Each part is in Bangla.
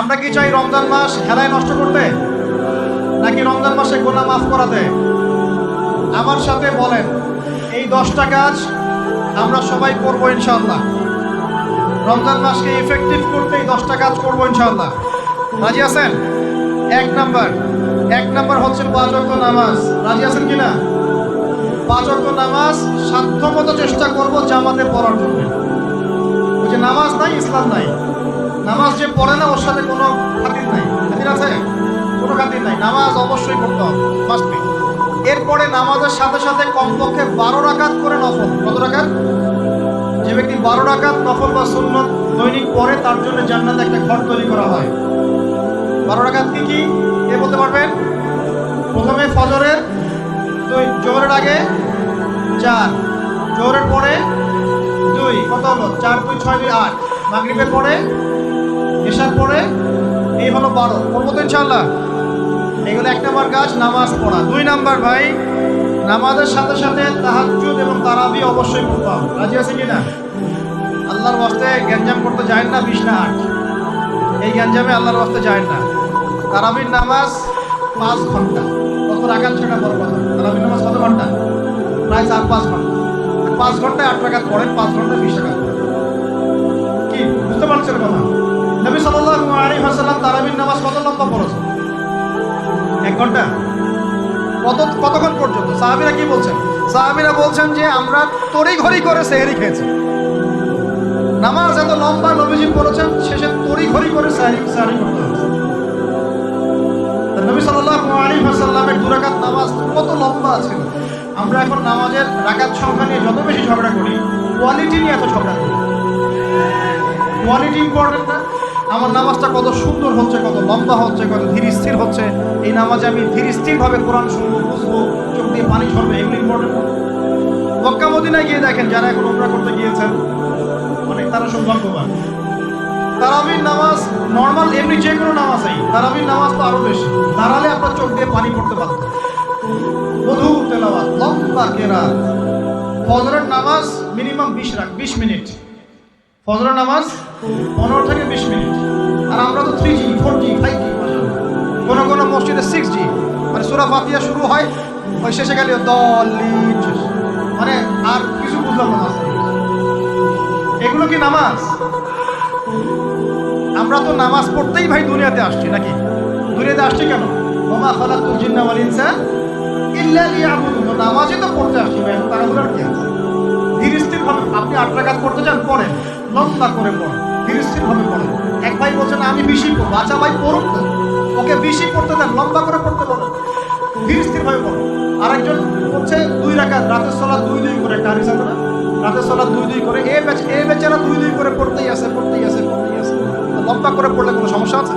আমরা কি চাই রমজান মাস হেলায় নষ্ট করতে? নাকি রমজান মাসে গোনা মাফ করাতে? আমার সাথে বলেন, এই দশটা কাজ আমরা সবাই করব ইনশাআল্লাহ। রমজান মাসকে ইফেক্টিভ করতে এই দশটা কাজ করব ইনশাআল্লাহ। রাজি আছেন? এক নাম্বার এক নাম্বার হচ্ছে পাঁচ অক্ট নামাজ। রাজি আছেন কিনা? পাঁচ অক্ট নামাজ সাধ্যমতো চেষ্টা করব জামাতে পড়ার জন্য। ওই যে নামাজ নাই, ইসলাম নাই। নামাজ যে পড়ে না, ওর সাথে কোনো খাতির নাই। খাতির আছে? কোনো খাতির নাই। নামাজ অবশ্যই পড়তে হবে। এরপরে নামাজের সাথে সাথে কমপক্ষে বারো রাকাত করে নফল। কত রাকাত? যে ব্যক্তি বারো রাকাত নফল বা সুন্নত দৈনিক পরে তার জন্য জান্নাতে একটা ঘর তৈরি করা হয়। বারো রাকাত কি কি? কে বলতে পারবেন? প্রথমে ফজরের, দুই, জোহরের আগে চার, জোহরের পরে দুই, কত হলো? চার, দুই, ছয়, দুই, আট। মাগরিবের পরে এশার পরে এই হলো বারো। করব তো ইনশাল্লাহ এগুলো এক নম্বর কাজ নামাজ পড়া। দুই নাম্বার ভাই, নামাজের সাথে সাথে তাহাজ্জুদ এবং তারাবি অবশ্যই পড়তে হবে। রাজি আছে কি না আল্লাহর বাস্তে গ্যাঞ্জাম করতে যায় না বিশ না আট। এই গ্যাঞ্জামে আল্লাহর বাস্তে যায় না। তারাবির নামাজ পাঁচ ঘণ্টা। কত রাখাত সেটা বড় কথা। তারাবির নামাজ কত ঘণ্টা? প্রায় চার, পাঁচ ঘণ্টা। পাঁচ ঘন্টায় আট টাকা পড়েন, পাঁচ ঘন্টায় বিশ টাকা কি? বুঝতে পারছেন কথা? নবী সাল্লাল্লাহু আলাইহি ওয়াসাল্লাম তারাবির নামাজ কত লম্বা পড়েছে এক ঘণ্টা? কত, কতক্ষণ পর্যন্ত? সাহাবিরা কি বলছেন? সাহাবিরা বলছেন যে আমরা তড়ি ঘড়ি করে সেহেরি খেয়েছি। নামাজ এত লম্বা নবীজি বলেছেন শেষে তড়ি ঘড়ি করে সাহারি সাহারি করতে হয়েছে। নবী সাল্লাল্লাহু আলাইহি ওয়াসাল্লামের দুরাকাত নামাজ কত লম্বা ছিল? আমরা এখন নামাজের রাকাত সংখ্যা নিয়ে যত বেশি ঝগড়া করি কোয়ালিটি নিয়ে এত ঝগড়া করি। কোয়ালিটি ইম্পর্টেন্ট না? আমার নামাজটা কত সুন্দর হচ্ছে, কত লম্বা হচ্ছে, কত ধীর স্থির হচ্ছে। এই নামাজে আমি ধীর স্থিরভাবে কোরআন শুনব, বুঝব, চোখ দিয়ে পানি ঝরবে, এগুলো ইম্পর্টেন্ট মক্কা, মদিনায় গিয়ে দেখেন, যারা এখন উমরা করতে গিয়েছেন অনেক তারা সৌভাগ্যবান তারাবির নামাজ নর্মাল এমনি যে কোনো নামাজেই। তারাবির নামাজ তো আরও বেশি। দাঁড়ালে আপনার চোখ দিয়ে পানি পড়তে পারত বধু, তেলাওয়াত, লম্বা কেরাত। ফজরের নামাজ মিনিমাম বিশ রাখ, বিশ মিনিট। ফজরের নামাজ পনেরো থেকে বিশ মিনিট। আর আমরা তো three G four G five G কোনো কোনো মসজিদে সিক্স জি মানে সুরা ফাতিয়া শুরু হয়, ওই শেষে গেলে শেষ। মানে আর কিছু বুঝলাম না। এগুলো কি নামাজ? আমরা তো নামাজ পড়তেই ভাই দুনিয়াতে আসছি নাকি? দুনিয়াতে আসছি কেন? ওমা খালাকুল জিন্না ওয়াল ইনসা ইল্লা নামাজই তো পড়তে আসছি ভাই তাড়াহুড়ার কি আছে? ধীর আপনি আট রাকাত পড়তে চান, পড়েন। লম্বা করে পড়েন ধীর স্থির ভাবে পড়েন এক ভাই বলছেন, আমি বেশি পড়ব। আচ্ছা ভাই পড়ুক তো। ওকে বেশি পড়তে দেন, লম্বা করে পড়তে বলেন। ধীর স্থির ভাবে পড়ো। আরেকজন হচ্ছে দুই রাকাত, রাতের সলা দুই দুই করে হাদিস আছে না? রাতের সলা দুই দুই করে, এ বেচ এ বেচারা দুই দুই করে পড়তেই আছে পড়তেই আছে পড়তেই আছে লম্বা করে পড়লে কোনো সমস্যা আছে?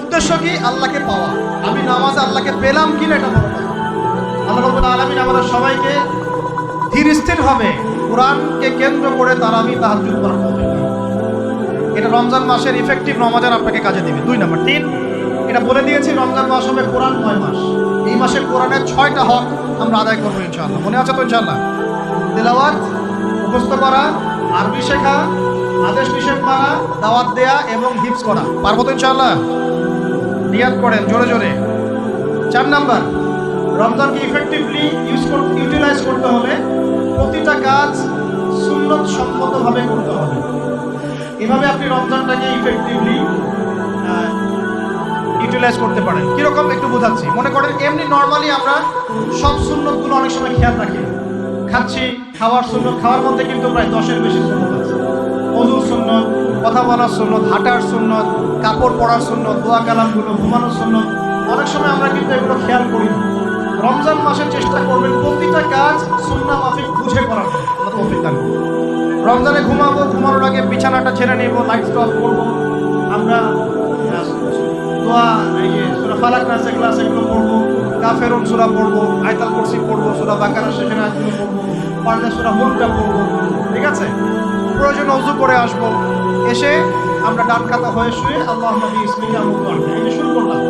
উদ্দেশ্য কি? আল্লাহকে পাওয়া। আমি নামাজ আল্লাহকে পেলাম কিনা এটা কথা আল্লাহ রব্বুল আলামিন আমাদের সবাইকে ধীর হবে। কোরআনকে কেন্দ্র করে তারা আমি তাহাজ্জুদ করার তৌফিক দান এটা রমজান মাসের ইফেক্টিভ রমাজান আপনাকে কাজে দেবে। দুই নম্বর। তিন, এটা বলে দিয়েছি, রমজান মাস হবে কোরআন নয় মাস। এই মাসের কোরআনের ছয়টা হক আমরা আদায় করব ইনশাআল্লাহ। মনে আছে তো ইনশাআল্লাহ? তেলাওয়াত, মুখস্থ করা, আরবি শেখা, আদেশ নিষেধ মানা, দাওয়াত দেয়া এবং হিপস করা। পারব তো ইনশাআল্লাহ? নিয়াত করেন, জোরে জোরে। চার নাম্বার। রমজানকে ইফেক্টিভলি ইউজ ইউটিলাইজ করতে হলে প্রতিটা কাজ সুন্নত সম্মতভাবে করতে হবে। এভাবে আপনি রমজানটাকে ইফেক্টিভলি ইউটিলাইজ করতে পারেন। কীরকম একটু বোঝাচ্ছি। মনে করেন এমনি নর্মালি আমরা সব সুন্নতগুলো অনেক সময় খেয়াল রাখি। খাচ্ছি, খাওয়ার সুন্নত, খাওয়ার মধ্যে কিন্তু প্রায় দশের বেশি সুন্নত আছে। অজুর সুন্নত, কথা বলার সুন্নত, হাঁটার সুন্নত, কাপড় পরার সুন্নত, দোয়া কালামগুলো, ঘুমানোর সুন্নত, অনেক সময় আমরা কিন্তু এগুলো খেয়াল করি না। রমজান মাসে চেষ্টা করবেন, প্রতিটা কাজ সুন্না মাফিক বুঝে করার রমজানে ঘুমাবো, ঘুমানোর আগে বিছানাটা ছেড়ে নেব লাইট অফ করব। আমরা দোয়া, এই যে সুরা পড়ব পড়ব সুরা সুরা পড়ব, ঠিক আছে? প্রয়োজন অজু করে আসব। এসে আমরা ডান খাতা হয়ে শুয়ে আল্লাহ শুরু করলাম।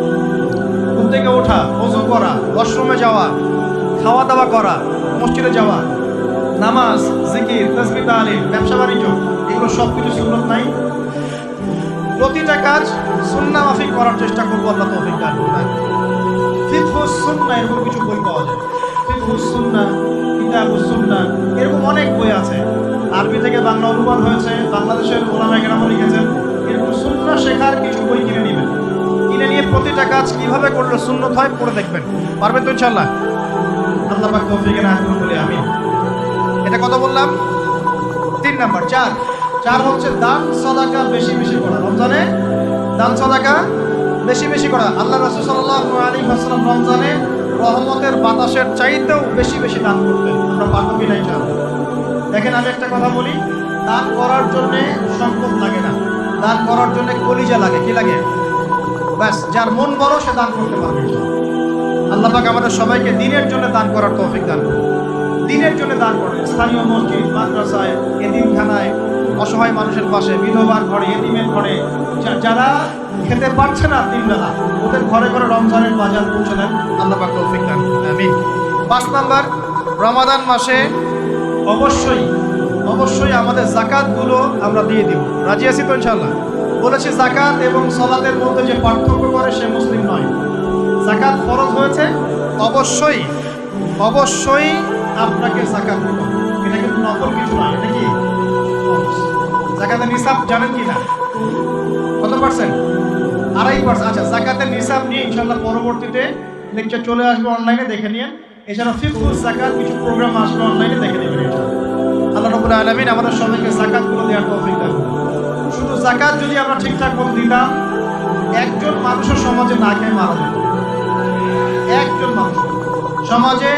থেকে ওঠা অজু করা, ওয়াশরুমে যাওয়া খাওয়া দাওয়া করা, মসজিদে যাওয়া, নামাজ, জিকির তসবি তালিম, ব্যবসা, বাণিজ্য, এগুলো সব কিছু সুন্নত নাই। প্রতিটা কাজ সুন্না মাফিক করার চেষ্টা করব, আল্লাহ তৌফিক দান করবেন ফিকহুস সুন্না, এরকম কিছু বই পাওয়া যায়। ফিকহুস সুন্না কিতাবুস সুন্না, এরকম অনেক বই আছে। আরবি থেকে বাংলা অনুবাদ হয়েছে, বাংলাদেশের ওলামা কেরামও লিখেছেন। কীভাবে করলে সুন্নত হয় পড়ে দেখবেন। পারবেন তো ইনশাল্লাহ আল্লাহ পাক তৌফিকের আগ্রহ বলে আমি এটা কথা বললাম? তিন নাম্বার, চার। চার হচ্ছে দান সদাকা বেশি বেশি করা। রমজানে দান সদাকা বেশি বেশি করা। আল্লাহ রাসূল সাল্লাল্লাহু আলাইহি হাসলাম রমজানে রহমতের বাতাসের চাইতেও বেশি বেশি দান করতেন। আমরা পারব কি না ইনশাআল্লাহ? দেখেন আমি একটা কথা বলি, দান করার জন্যে সম্পদ লাগে না। দান করার জন্য কলিজা লাগে। কি লাগে? ব্যাস, যার মন বড় সে দান করতে পারবে। ইনশাআল্লাহ। আল্লাহ পাক আমাদের সবাইকে দিনের জন্য দান করার তৌফিক দান দিনের জন্য দান করেন। স্থানীয় মসজিদ, মাদ্রাসায়, এতিমখানায়, অসহায় মানুষের পাশে, বিধবার ঘরে, এতিমের ঘরে যারা খেতে পারছে না তিন বেলা ওদের ঘরে ঘরে রমজানের বাজার পৌঁছে দেন। আল্লাহ তৌফিক দান আমিন। পাঁচ নাম্বার, রমাদান মাসে অবশ্যই অবশ্যই আমাদের জাকাতগুলো আমরা দিয়ে দিব। রাজি আছি তো ইনশাল্লাহ বলেছি জাকাত এবং সলাতের মধ্যে যে পার্থক্য করে সে মুসলিম নয়। জাকাত ফরজ হয়েছে? অবশ্যই। অবশ্যই আপনাকে জাকাত। এটা কিন্তু নকল কিছু নয়, এটা কি? জাকাতের নিসাব জানেন কি না কত পার্সেন্ট আড়াই পার্সেন্ট আচ্ছা জাকাতের নিসাব নিয়ে ইনশাল্লাহ পরবর্তীতে লেকচার চলে আসবে অনলাইনে দেখে নিন এছাড়া ফিফুল জাকাত কিছু প্রোগ্রাম আসবে অনলাইনে দেখে নেবেন আল্লাহ রবুল আলমিন আমাদের সবাইকে জাকাতগুলো দেওয়ার তৌফিক করুন। শুধু জাকাত যদি আমরা ঠিকঠাক মতো দিতাম, একজন মানুষের সমাজে না খেয়ে মারা যেত। একজন মানুষ। সমাজে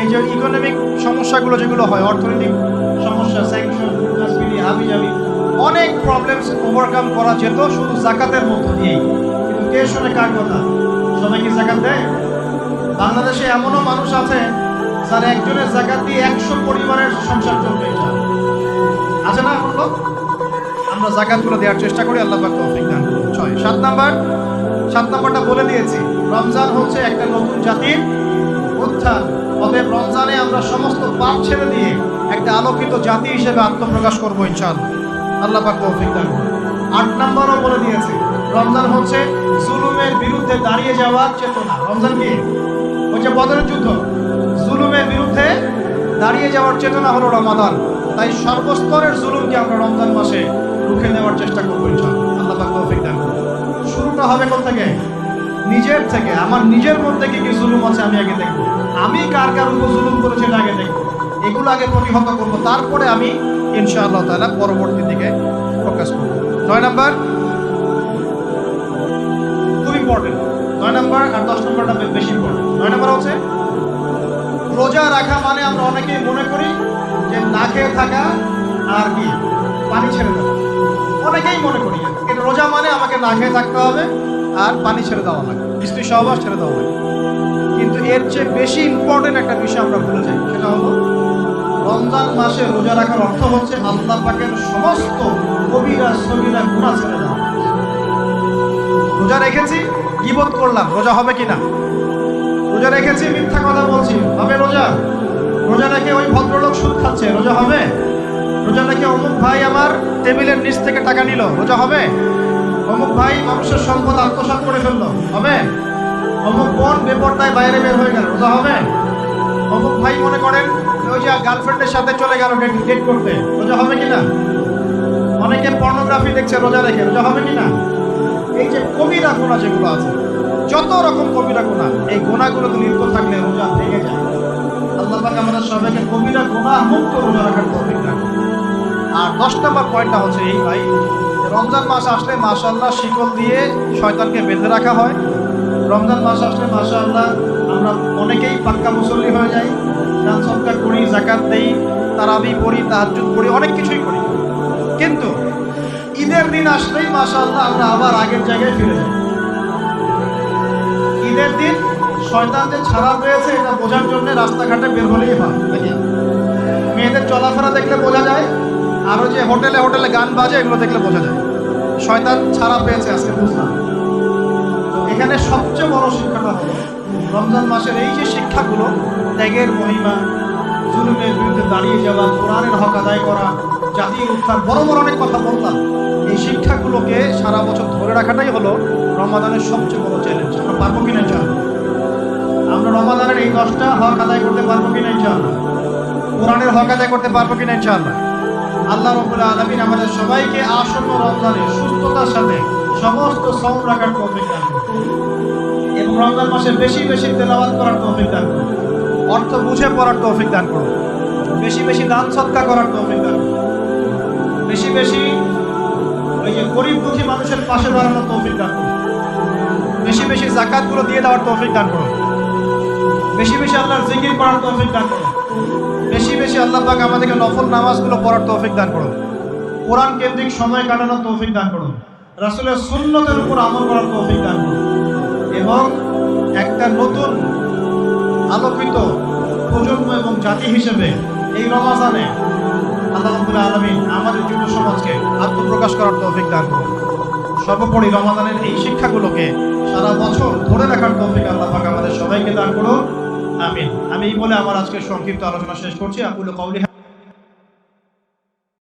এই যে ইকোনমিক সমস্যাগুলো যেগুলো হয়, অর্থনৈতিক সমস্যা স্যাংশন হাসপিলি হাবি জাবি অনেক প্রবলেমস ওভারকাম করা যেত শুধু জাকাতের মধ্য দিয়েই। কিন্তু কে শোনে কার কথা? সবাই কি জাকাত দেয়? বাংলাদেশে এমনও মানুষ আছে যার একজনের জাকাত দিয়ে একশো পরিবারের সংসার চলবে। আছে না লোক আমরা জাকাতগুলো দেওয়ার চেষ্টা করি, আল্লাহ পাক তৌফিক দান করুন। ছয়, সাত নাম্বার, সাত নাম্বারটা বলে দিয়েছি, রমজান হচ্ছে একটা নতুন জাতির উত্থান। অতএব রমজানে আমরা সমস্ত পাপ ছেড়ে দিয়ে একটা আলোকিত জাতি হিসেবে আত্মপ্রকাশ করব ইনশাআল্লাহ। আল্লাহ পাক তৌফিক দান করুন। আট নাম্বারও বলে দিয়েছে, রমজান হচ্ছে জুলুমের বিরুদ্ধে দাঁড়িয়ে যাওয়ার চেতনা। রমজান কি? যে বদরের যুদ্ধ। জুলুমের বিরুদ্ধে দাঁড়িয়ে যাওয়ার চেতনা হলো রমাদান। তাই সর্বস্তরের জুলুমকে আমরা রমজান মাসে রুখে নেওয়ার চেষ্টা করব আল্লাহ তৌফিক দান শুরুটা হবে কোথা থেকে? নিজের থেকে। আমার নিজের মধ্যে কি কি জুলুম আছে আমি আগে দেখব। আমি কার কার উপর জুলুম করেছি এটা আগে দেখব। এগুলো আগে প্রতিহত করব। তারপরে আমি ইনশাআল্লাহ তাআলা পরবর্তী দিকে ফোকাস করব। নয় নাম্বার? খুব ইম্পর্টেন্ট নয় নাম্বার আর দশ নম্বরটা বেশি ইম্পর্টেন্ট নয় নাম্বার হচ্ছে রোজা রাখা মানে আমরা অনেকেই মনে করি যে না খেয়ে থাকা আর কি, পানি ছেড়ে দেওয়া। অনেকেই মনে করি। এটা রোজা মানে আমাকে না খেয়ে থাকতে হবে আর পানি ছেড়ে দেওয়া লাগে। স্ত্রী সহবাস ছেড়ে দেওয়া লাগে। কিন্তু এর চেয়ে বেশি ইম্পর্টেন্ট একটা বিষয় আমরা ভুলে যাই, সেটা হলো রমজান মাসে রোজা রাখার অর্থ হচ্ছে আল্লাহ পাকের সমস্ত কবিরা সবিরা গুণা ছেড়ে দেওয়া। রোজা রেখেছি, গিবত করলাম, রোজা হবে কি না রোজা রেখেছি, মিথ্যা কথা বলছি। হবে রোজা? রোজা রেখে ওই ভদ্রলোক সুদ খাচ্ছে। রোজা হবে? রোজা রেখে অমুক ভাই আমার টেবিলের নিচ থেকে টাকা নিল। রোজা হবে? অমুক ভাই মানুষের সম্পদ আত্মসাৎ করে ফেলল। হবে? অমুক বোন বেপরদায় বাইরে বের হয়ে গেল। রোজা হবে? অমুক ভাই মনে করেন ওই যে গার্লফ্রেন্ডের সাথে চলে গেল ডেট করতে। রোজা হবে কি না অনেকে পর্নোগ্রাফি দেখছে রোজা রেখে। রোজা হবে কি না এই যে কবিরা গোনা যেগুলো আছে। যত রকম কবিরা গোনা এই গোনাগুলোতে লিপ্ত থাকলে রোজা ভেঙে যায়। আল্লাহ পাক আমাদের সবাইকে কবিরা গোনা মুক্ত রোজা রাখার তৌফিক দান আর দশ নম্বর পয়েন্টটা হচ্ছে এই, ভাই, রমজান মাস আসলে মাশাল্লাহ শিকল দিয়ে শয়তানকে বেঁধে রাখা হয়। রমজান মাস আসলে মাশাল্লাহ আমরা অনেকেই পাক্কা মুসল্লি হয়ে যাই, দান সৎকার করি জাকাত দেই, তারাবি পড়ি, তাহাজ্জুদ পড়ি, অনেক কিছুই করি। কিন্তু ঈদের দিন আসলেই মাশাআল্লাহ আমরা আবার আগের জায়গায় ফিরে যাই। ঈদের দিন শয়তান যে ছাড়া পেয়েছে এটা বোঝার জন্য রাস্তাঘাটে বের হলেই হয়। মেয়েদের চলাফেরা দেখলে বোঝা যায় আরও যে হোটেলে হোটেলে গান বাজে, এগুলো দেখলে বোঝা যায়। শয়তান ছাড়া পেয়েছে আজকে বুঝলাম এখানে সবচেয়ে বড় শিক্ষাটা হলো, রমজান মাসের এই যে শিক্ষাগুলো, ত্যাগের মহিমা, জুলুমের বিরুদ্ধে দাঁড়িয়ে যাওয়া, কোরআনের হক আদায় করা, জাতির উত্থান, বড় বড় অনেক কথা বললাম। এই শিক্ষাগুলোকে সারা বছর ধরে রাখাটাই হলো রমাদানের সবচেয়ে বড় চ্যালেঞ্জ পারব কিনা ইনশাআল্লাহ আমরা রমাদানের এই দশটা হক আদায় করতে পারব কিনা ইনশাআল্লাহ কোরআনের হক আদায় করতে পারব কিনা ইনশাআল্লাহ আল্লাহ রবুল্লা আলমিন আমাদের সবাইকে আসন্ন রমজানে সুস্থতার সাথে সমস্ত সম রাখার করুন। এবং রমজান মাসে বেশি বেশি তেলাওয়াত করার তৌফিক দান করুন। অর্থ বুঝে পড়ার তৌফিক দান করুন। বেশি বেশি দান সৎকা করার তৌফিক দান করুন। বেশি বেশি ওই যে গরিব দুঃখী মানুষের পাশে দাঁড়ানোর তৌফিক দান করুন। বেশি বেশি জাকাতগুলো দিয়ে দেওয়ার তৌফিক দান করুন। বেশি বেশি আল্লাহর জিকির করার তৌফিক দান করুন। বেশি বেশি আল্লাহ পাক আমাদেরকে নফল নামাজগুলো পড়ার তৌফিক দান করুন। কোরআন কেন্দ্রিক সময় কাটানোর তৌফিক দান করুন। রাসূলের সুন্নতের উপর আমল করার তৌফিক দান করুন। এবং একটা নতুন আলোকিত প্রজন্ম এবং জাতি হিসেবে এই রমাজানে আল্লাহ রাব্বুল আলামিন আমাদের যুব সমাজকে আত্মপ্রকাশ করার তৌফিক দান করুন। সর্বোপরি রমাদানের এই শিক্ষাগুলোকে সারা বছর ধরে রাখার তৌফিক আল্লাহ পাক আমাদের সবাইকে দান করুন। আমিন। আমি বলে আমার আজকে সংক্ষিপ্ত আলোচনা শেষ করছি। আকুল কৌলি